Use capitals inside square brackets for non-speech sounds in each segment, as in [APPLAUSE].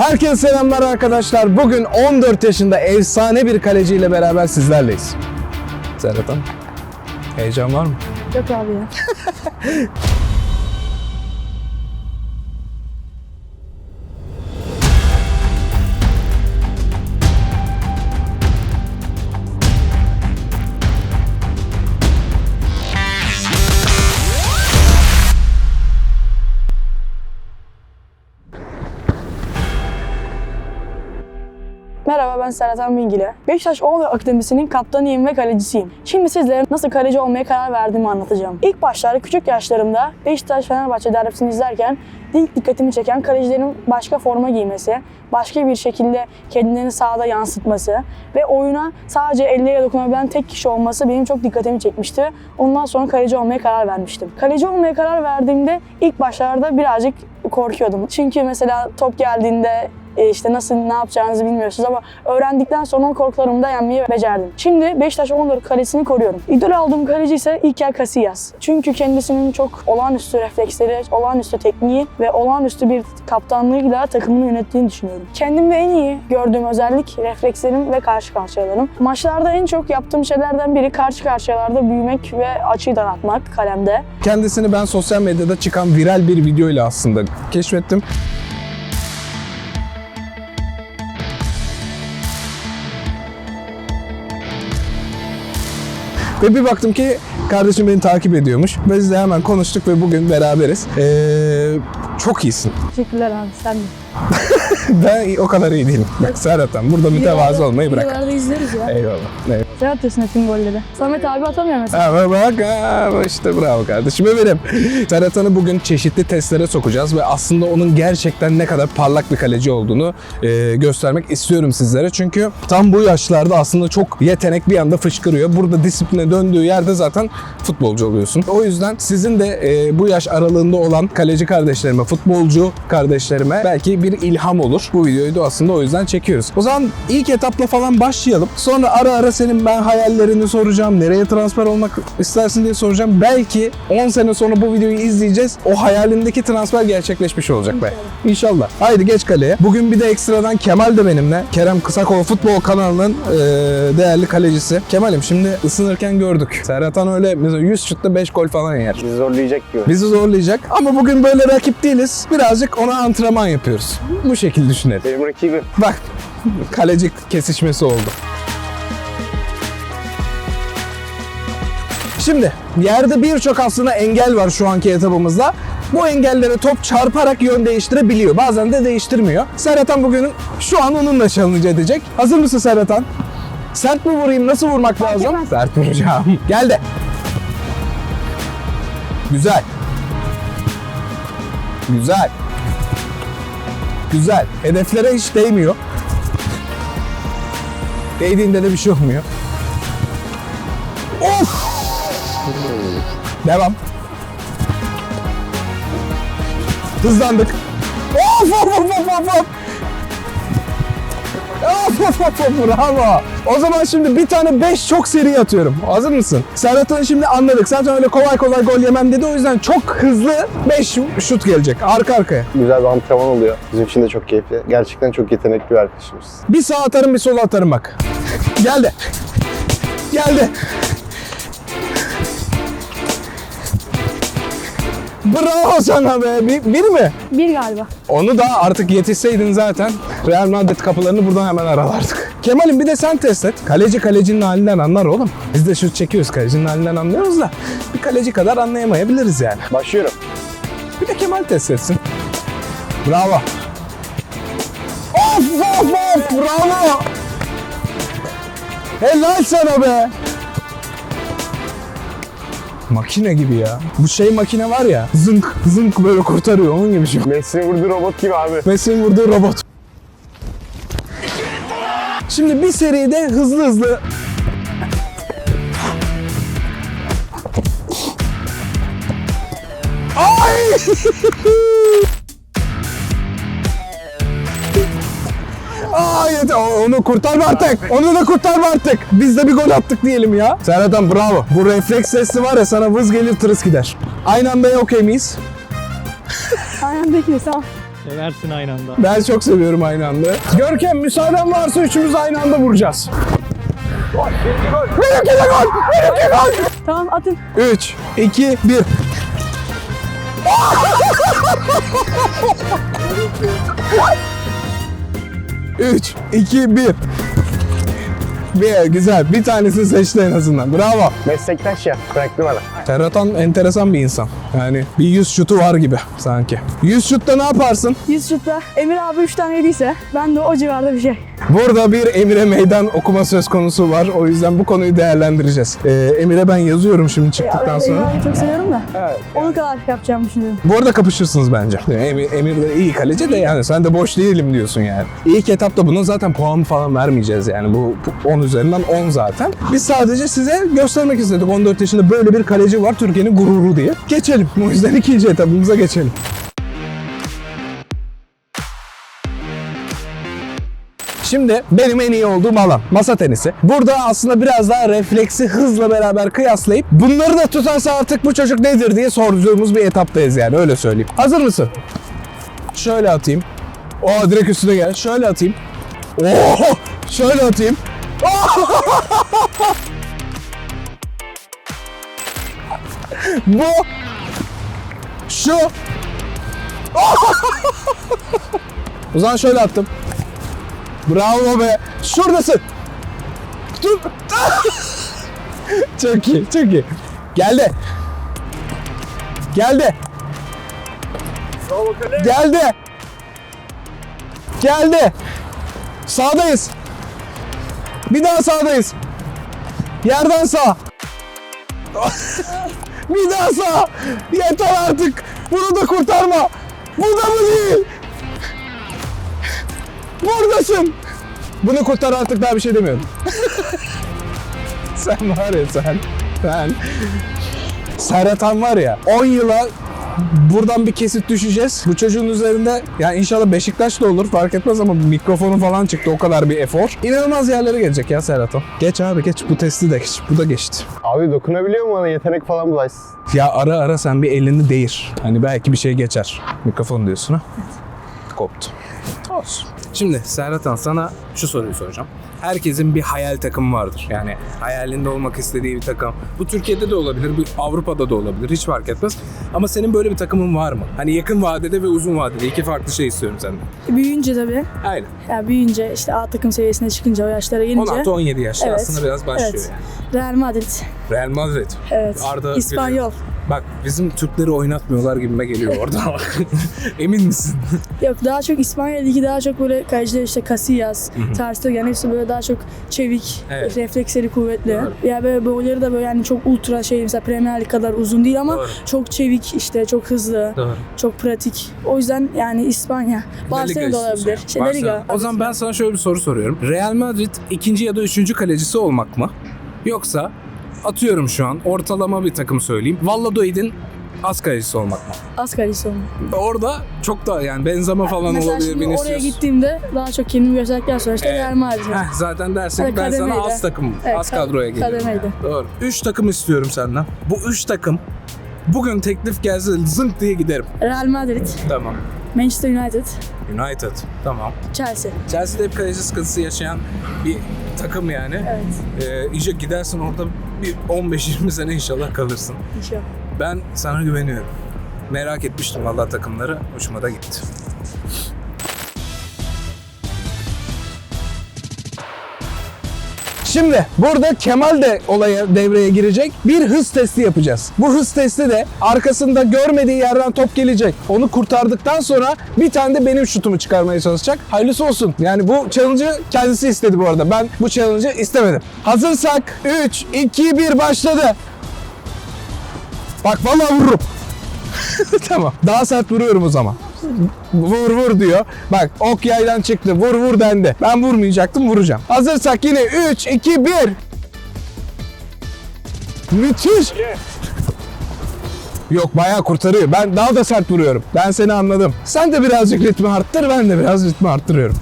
Herkese selamlar arkadaşlar. Bugün 14 yaşında efsane bir kaleciyle beraber sizlerleyiz. Serhat Hanım, heyecan var mı? Yok abi ya. [LAUGHS] Merhaba ben Serhat Bilgili. Beşiktaş Oğlu Akademisi'nin kaptanıyım ve kalecisiyim. Şimdi sizlere nasıl kaleci olmaya karar verdiğimi anlatacağım. İlk başlarda küçük yaşlarımda Beşiktaş-Fenerbahçe derbisini izlerken ilk dikkatimi çeken kalecilerin başka forma giymesi, başka bir şekilde kendilerini sahada yansıtması ve oyuna sadece elleriyle dokunabilen tek kişi olması benim çok dikkatimi çekmişti. Ondan sonra kaleci olmaya karar vermiştim. Kaleci olmaya karar verdiğimde ilk başlarda birazcık korkuyordum. Çünkü mesela top geldiğinde e, işte nasıl ne yapacağınızı bilmiyorsunuz ama öğrendikten sonra o korkularımı da yenmeyi becerdim. Şimdi Beşiktaş 14 kalesini koruyorum. İdol aldığım kaleci ise İlker Casillas. Çünkü kendisinin çok olağanüstü refleksleri, olağanüstü tekniği ve olağanüstü bir kaptanlığıyla takımını yönettiğini düşünüyorum. Kendimde en iyi gördüğüm özellik reflekslerim ve karşı karşıyalarım. Maçlarda en çok yaptığım şeylerden biri karşı karşıyalarda büyümek ve açıyı daraltmak kalemde. Kendisini ben sosyal medyada çıkan viral bir video ile aslında keşfettim. Ve bir baktım ki kardeşim beni takip ediyormuş. Biz de hemen konuştuk ve bugün beraberiz. Ee, çok iyisin. Teşekkürler abi sen de. [LAUGHS] [LAUGHS] Ben o kadar iyi değilim. Bak Serhat'tan burada mütevazı olmayı bırak. Videolarda izleriz ya. Eyvallah. eyvallah. Sen atıyorsun tüm golleri. Samet abi atamıyor mesela. Ama bak ama işte bravo kardeşim benim. Serhat'ı bugün çeşitli testlere sokacağız ve aslında onun gerçekten ne kadar parlak bir kaleci olduğunu e, göstermek istiyorum sizlere. Çünkü tam bu yaşlarda aslında çok yetenek bir anda fışkırıyor. Burada disipline döndüğü yerde zaten futbolcu oluyorsun. O yüzden sizin de e, bu yaş aralığında olan kaleci kardeşlerime, futbolcu kardeşlerime belki bir ilham olur. Bu videoyu da aslında o yüzden çekiyoruz. O zaman ilk etapla falan başlayalım. Sonra ara ara senin ben hayallerini soracağım. Nereye transfer olmak istersin diye soracağım. Belki 10 sene sonra bu videoyu izleyeceğiz. O hayalindeki transfer gerçekleşmiş olacak be. İnşallah. Haydi geç kaleye. Bugün bir de ekstradan Kemal de benimle. Kerem Kısakol Futbol kanalının e, değerli kalecisi. Kemal'im şimdi ısınırken gördük. Serhatan öyle mesela 100 şutta 5 gol falan yer. Bizi zorlayacak gibi. Bizi zorlayacak. Ama bugün böyle rakip değiliz. Birazcık ona antrenman yapıyoruz. Bu şekilde düşünelim. Benim rakibim. Bak kaleci kesişmesi oldu. Şimdi yerde birçok aslında engel var şu anki etabımızda. Bu engellere top çarparak yön değiştirebiliyor. Bazen de değiştirmiyor. Serhatan bugün şu an onunla challenge edecek. Hazır mısın Serhatan? Sert mi vurayım? Nasıl vurmak lazım? etmez. Sert vuracağım. Gel de. Güzel. Güzel. Güzel. Hedeflere hiç değmiyor. Değdiğinde de bir şey olmuyor. Of! Devam. Hızlandık. Of of of of of of. Of of bravo. O zaman şimdi bir tane 5 çok seri atıyorum. Hazır mısın? Serhat'ın şimdi anladık. Zaten öyle kolay kolay gol yemem dedi. O yüzden çok hızlı 5 şut gelecek arka arkaya. Güzel bir antrenman oluyor. Bizim için de çok keyifli. Gerçekten çok yetenekli bir arkadaşımız. Bir sağ atarım bir sol atarım bak. Geldi. Geldi. Bravo sana be. Bir, bir mi? Bir galiba. Onu da artık yetişseydin zaten Real Madrid kapılarını buradan hemen aralardık. Kemal'im bir de sen test et. Kaleci kalecinin halinden anlar oğlum. Biz de şut çekiyoruz kalecinin halinden anlıyoruz da bir kaleci kadar anlayamayabiliriz yani. Başlıyorum. Bir de Kemal test etsin. Bravo. Of of of bravo. Helal sana be. Makine gibi ya. Bu şey makine var ya zınk zınk böyle kurtarıyor onun gibi şey. Messi'nin vurduğu robot gibi abi. Messi'nin vurduğu robot. Şimdi bir seride hızlı hızlı Ay! [LAUGHS] yeter. Onu kurtarma artık. Onu da kurtarma artık. Biz de bir gol attık diyelim ya. Serhat'ım bravo. Bu refleks sesi var ya sana vız gelir tırıs gider. Aynı anda okey miyiz? Aynen bekle tamam. Seversin aynı anda. Ben çok seviyorum aynı anda. Görkem müsaaden varsa üçümüz aynı anda vuracağız. Benimki de gol! Benimki gol! Tamam atın. 3, 2, 1. Üç, iki, bir. Bir, güzel. Bir tanesini seçti en azından. Bravo. Meslektaş ya. Bıraktı bana. Seratan enteresan bir insan. Yani bir yüz şutu var gibi sanki. Yüz şutta ne yaparsın? 100 şutta Emir abi 3 tane yediyse ben de o civarda bir şey. Burada bir Emir'e meydan okuma söz konusu var. O yüzden bu konuyu değerlendireceğiz. Ee, Emir'e ben yazıyorum şimdi Ya çıktıktan ben de sonra. Abi çok seviyorum da. Onun kadar yapacağımı düşünüyorum. Bu arada kapışırsınız bence. Emir, Emir de iyi kaleci de yani sen de boş değilim diyorsun yani. İlk etapta buna zaten puan falan vermeyeceğiz yani. Bu bu 10 üzerinden 10 zaten. Biz sadece size göstermek istedik 14 yaşında böyle bir kaleci var Türkiye'nin gururu diye. Geçelim. [LAUGHS] O yüzden ikinci etapımıza geçelim. Şimdi benim en iyi olduğum alan masa tenisi. Burada aslında biraz daha refleksi hızla beraber kıyaslayıp bunları da tutarsa artık bu çocuk nedir diye sorduğumuz bir etaptayız yani öyle söyleyeyim. Hazır mısın? Şöyle atayım. Oo direkt üstüne gel. Şöyle atayım. Oo şöyle atayım. [LAUGHS] Bu şu o zaman şöyle attım. Bravo be. Şuradasın. Dur. [LAUGHS] çok iyi, çok iyi. Geldi. Geldi. Geldi. Geldi. Sağdayız. Bir daha sağdayız. Yerden sağ. [LAUGHS] bir daha sağ. Yeter artık. Bunu da kurtarma. Bu da mı değil? Buradasın. Bunu kurtar artık daha bir şey demiyorum. [LAUGHS] sen var ya sen. Sen. Seratan var ya 10 yıla buradan bir kesit düşeceğiz. Bu çocuğun üzerinde yani inşallah Beşiktaş da olur fark etmez ama mikrofonu falan çıktı o kadar bir efor. İnanılmaz yerlere gelecek ya Seratan. Geç abi geç bu testi de geç. Bu da geçti. Abi dokunabiliyor mu bana? Yetenek falan bulaşsın. Ya ara ara sen bir elini değir. Hani belki bir şey geçer. Mikrofon diyorsun ha. Koptu. Olsun. Şimdi Serhatan sana şu soruyu soracağım. Herkesin bir hayal takımı vardır. Yani hayalinde olmak istediği bir takım. Bu Türkiye'de de olabilir, bu Avrupa'da da olabilir. Hiç fark etmez. Ama senin böyle bir takımın var mı? Hani yakın vadede ve uzun vadede iki farklı şey istiyorum senden. Büyüyünce tabii. Aynen. Ya büyüyünce işte A takım seviyesine çıkınca o yaşlara gelince. 16-17 yaşta Evet. aslında biraz başlıyor Evet. yani. Real Madrid. Real Madrid. Evet. Arda İspanyol. Bak bizim Türkleri oynatmıyorlar gibime geliyor orada. [LAUGHS] [LAUGHS] Emin misin? Yok daha çok İspanya Ligi daha çok böyle kaleciler işte Casillas, Ter Stegen hepsi böyle daha çok çevik, Evet. refleksleri kuvvetli. Doğru. Ya böyle boyları da böyle yani çok ultra şey mesela Premier Lig kadar uzun değil ama Doğru. çok çevik işte çok hızlı, Doğru. çok pratik. O yüzden yani İspanya, Barcelona da olabilir. Şey, La Liga. O zaman ben sana şöyle bir soru soruyorum. Real Madrid ikinci ya da üçüncü kalecisi olmak mı? Yoksa atıyorum şu an ortalama bir takım söyleyeyim. Valladolid'in az kalecisi olmak mı? Az kalecisi olma. Orada çok da yani benzeme falan Mesela olabilir. Vinicius. oraya gittiğimde daha çok kendimi gösterdikten sonra işte Evet. Real Madrid. Heh, zaten dersin ki ben sana az takım, Evet, az kad- kadroya geliyorum. kademeydi. Doğru. Üç takım istiyorum senden. Bu üç takım bugün teklif gelse zınk diye giderim. Real Madrid, Tamam. Manchester United, United. Tamam. Chelsea. Chelsea'de hep kaleci sıkıntısı yaşayan bir takım yani. Evet. Ee, iyice gidersin orada bir 15-20 sene inşallah kalırsın. İnşallah. Ben sana güveniyorum. Merak etmiştim valla takımları. Hoşuma da gitti. Şimdi burada Kemal de olaya devreye girecek. Bir hız testi yapacağız. Bu hız testi de arkasında görmediği yerden top gelecek. Onu kurtardıktan sonra bir tane de benim şutumu çıkarmaya çalışacak. Hayırlısı olsun. Yani bu challenge'ı kendisi istedi bu arada. Ben bu challenge'ı istemedim. Hazırsak 3, 2, 1 başladı. Bak vallahi vururum. [LAUGHS] tamam. Daha sert vuruyorum o zaman. Vur vur diyor. Bak ok yaydan çıktı. Vur vur dendi. Ben vurmayacaktım vuracağım. Hazırsak yine 3, 2, 1. Müthiş. Yok bayağı kurtarıyor. Ben daha da sert vuruyorum. Ben seni anladım. Sen de birazcık ritmi arttır. Ben de biraz ritmi arttırıyorum.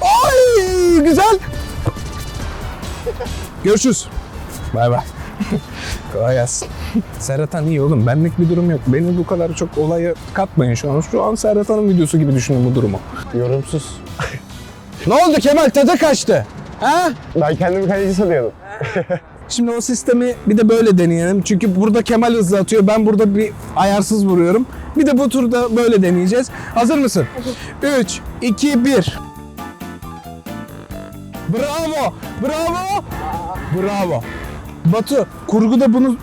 Ay güzel. [LAUGHS] Görüşürüz. Bay bay. [LAUGHS] Kolay gelsin. Seratan iyi oğlum. Benlik bir durum yok. Beni bu kadar çok olaya katmayın şu an. Şu an Serhatan'ın videosu gibi düşünün bu durumu. Yorumsuz. [LAUGHS] Ne oldu Kemal? Tadı kaçtı. Ha? Ben kendimi kaleci sanıyordum. [LAUGHS] Şimdi o sistemi bir de böyle deneyelim. Çünkü burada Kemal hızlı atıyor. Ben burada bir ayarsız vuruyorum. Bir de bu turda böyle deneyeceğiz. Hazır mısın? 3, 2, 1. Bravo! Bravo! Bravo. Batu, kurguda bunu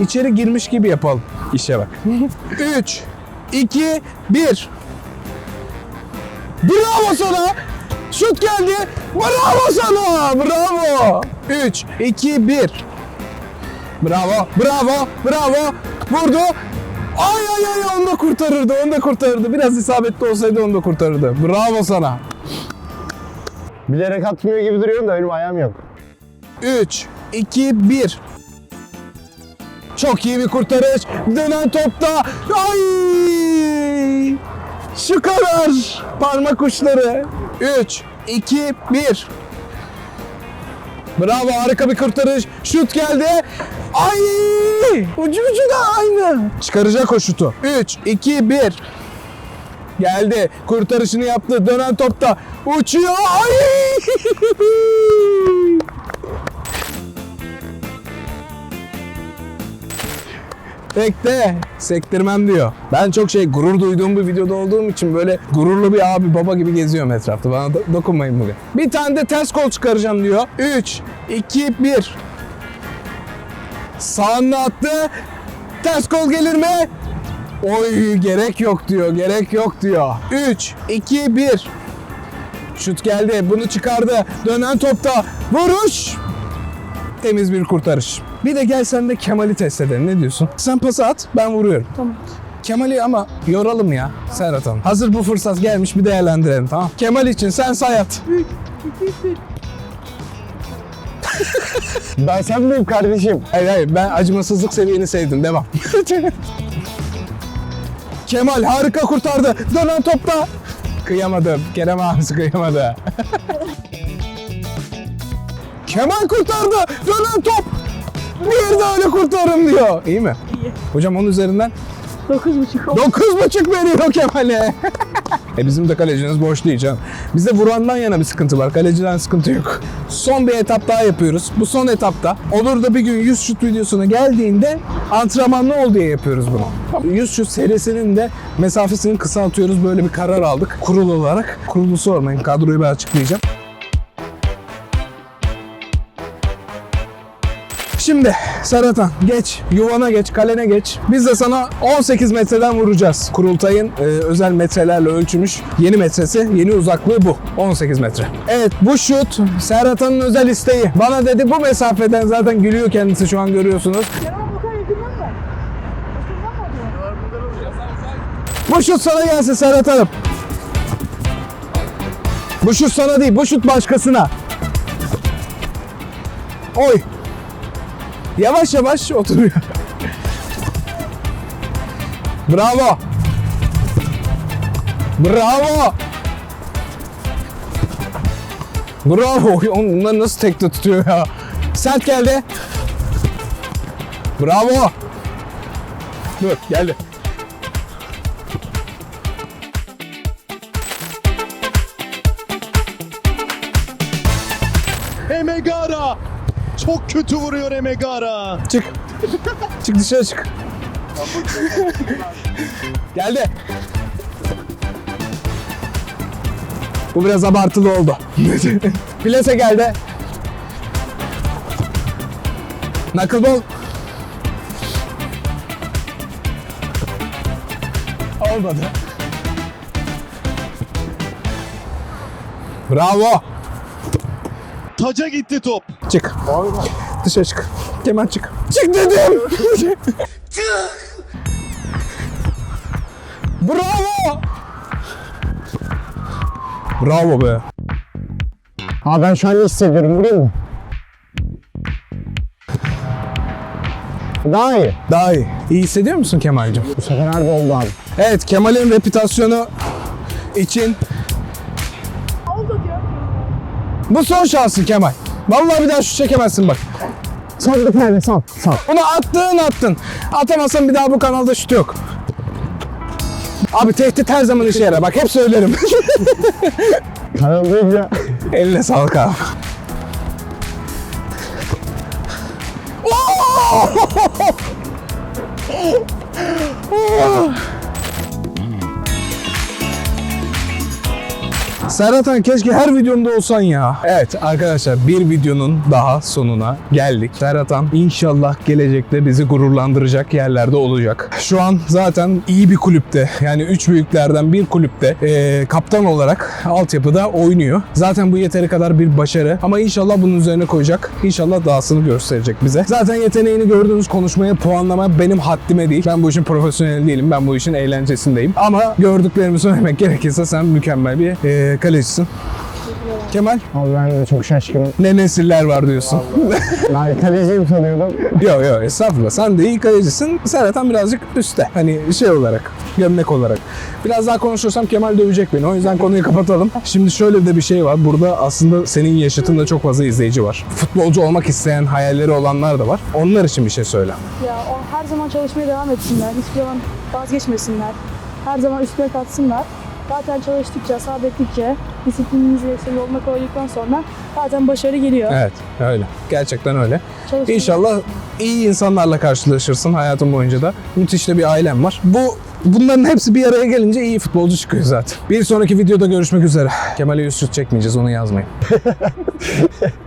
içeri girmiş gibi yapalım. İşe bak. 3, 2, 1. Bravo sana! Şut geldi. Bravo sana! Bravo! 3, 2, 1. Bravo, bravo, bravo. Vurdu. Ay ay ay onu da kurtarırdı, onu da kurtarırdı. Biraz isabetli olsaydı onu da kurtarırdı. Bravo sana. Bilerek atmıyor gibi duruyorum da benim ayağım yok. 3, 2, 1. Çok iyi bir kurtarış. Dönen topta. Ay! Şu kadar. Parmak uçları. 3, 2, 1. Bravo harika bir kurtarış. Şut geldi. Ay! Ucu ucu da aynı. Çıkaracak o şutu. 3, 2, 1. Geldi. Kurtarışını yaptı. Dönen topta. Uçuyor. Ay! [LAUGHS] Bekle. Sektirmem diyor. Ben çok şey gurur duyduğum bir videoda olduğum için böyle gururlu bir abi baba gibi geziyorum etrafta. Bana do- dokunmayın bugün. Bir tane de ters kol çıkaracağım diyor. 3, 2, 1. Sağını attı. Ters kol gelir mi? Oy gerek yok diyor. Gerek yok diyor. 3, 2, 1. Şut geldi. Bunu çıkardı. Dönen topta. Vuruş. Temiz bir kurtarış. Bir de gel sen de Kemal'i test edelim. Ne diyorsun? Sen pası at, ben vuruyorum. Tamam. Kemal'i ama yoralım ya Serhat Hanım. Hazır bu fırsat gelmiş bir değerlendirelim tamam. Kemal için sen say at. Ben sen miyim kardeşim? Hayır hayır ben acımasızlık seviyeni sevdim. Devam. [LAUGHS] Kemal harika kurtardı. Dönen topta. Kıyamadım. Kerem abisi kıyamadı. [LAUGHS] Kemal kurtardı. Dönen top. Bir öyle kurtarın diyor. İyi mi? İyi. Hocam onun üzerinden 9.5 Dokuz buçuk veriyor Kemal'e. [LAUGHS] e bizim de kaleciniz boş değil canım. Bizde vurandan yana bir sıkıntı var. Kaleciden sıkıntı yok. Son bir etap daha yapıyoruz. Bu son etapta olur da bir gün 100 şut videosuna geldiğinde antrenmanlı ol diye yapıyoruz bunu. 100 şut serisinin de mesafesini kısaltıyoruz. Böyle bir karar aldık kurul olarak. Kurulu sormayın. Kadroyu ben açıklayacağım. Şimdi Seratan geç, yuvana geç, kalene geç. Biz de sana 18 metreden vuracağız. Kurultayın e, özel metrelerle ölçülmüş yeni metresi, yeni uzaklığı bu. 18 metre. Evet bu şut Serhatan'ın özel isteği. Bana dedi bu mesafeden zaten gülüyor kendisi şu an görüyorsunuz. Bu şut sana gelsin Serhat Hanım. Bu şut sana değil, bu şut başkasına. Oy. Yavaş yavaş oturuyor. Bravo. Bravo. Bravo. Bunlar nasıl tekte tutuyor ya? Sert geldi. Bravo. Dur geldi. Kötü vuruyor Emegara. Çık. çık dışarı çık. Geldi. Bu biraz abartılı oldu. Plase geldi. Knuckleball. Olmadı. Bravo. Taca gitti top. Çık. Dışarı çık. Kemal çık. Çık dedim. Bravo. Bravo be. Ha ben şu an iyi hissediyorum biliyor musun? Daha iyi. Daha iyi. İyi hissediyor musun Kemal'cim? Bu sefer harbi oldu abi. Evet Kemal'in reputasyonu için bu son şansın Kemal. Vallahi bir daha şu çekemezsin bak. Son bir tane son. Son. Bunu attın attın. Atamazsan bir daha bu kanalda şut yok. Abi tehdit her zaman işe yarar. Bak hep söylerim. [LAUGHS] Kanalda Eline sağlık abi. [LAUGHS] Serhat keşke her videomda olsan ya. Evet arkadaşlar bir videonun daha sonuna geldik. Serhat Han inşallah gelecekte bizi gururlandıracak yerlerde olacak. Şu an zaten iyi bir kulüpte yani üç büyüklerden bir kulüpte eee, kaptan olarak altyapıda oynuyor. Zaten bu yeteri kadar bir başarı ama inşallah bunun üzerine koyacak. İnşallah dahasını gösterecek bize. Zaten yeteneğini gördüğünüz konuşmaya puanlama benim haddime değil. Ben bu işin profesyoneli değilim. Ben bu işin eğlencesindeyim. Ama gördüklerimi söylemek gerekirse sen mükemmel bir eee kalecisin. Kemal Abi ben de çok şaşkınım. ne nesiller var diyorsun. [LAUGHS] Ben kaleciyim sanıyordum. yok yok estağfurullah. Sen de iyi kalecisin. Serhat Han birazcık üstte. Hani şey olarak, gömlek olarak. Biraz daha konuşursam Kemal dövecek beni. O yüzden konuyu kapatalım. Şimdi şöyle de bir şey var. Burada aslında senin yaşıtında çok fazla izleyici var. Futbolcu olmak isteyen, hayalleri olanlar da var. Onlar için bir şey söyle. Ya o her zaman çalışmaya devam etsinler. Hiçbir zaman vazgeçmesinler. Her zaman üstüne katsınlar. Zaten çalıştıkça, sabrettikçe, disiplininizi yoluna koyduktan sonra zaten başarı geliyor. Evet, öyle. Gerçekten öyle. Çalışın. İnşallah iyi insanlarla karşılaşırsın hayatın boyunca da. Müthiş de bir ailem var. Bu Bunların hepsi bir araya gelince iyi futbolcu çıkıyor zaten. Bir sonraki videoda görüşmek üzere. Kemal'e yüz çekmeyeceğiz onu yazmayın. [LAUGHS]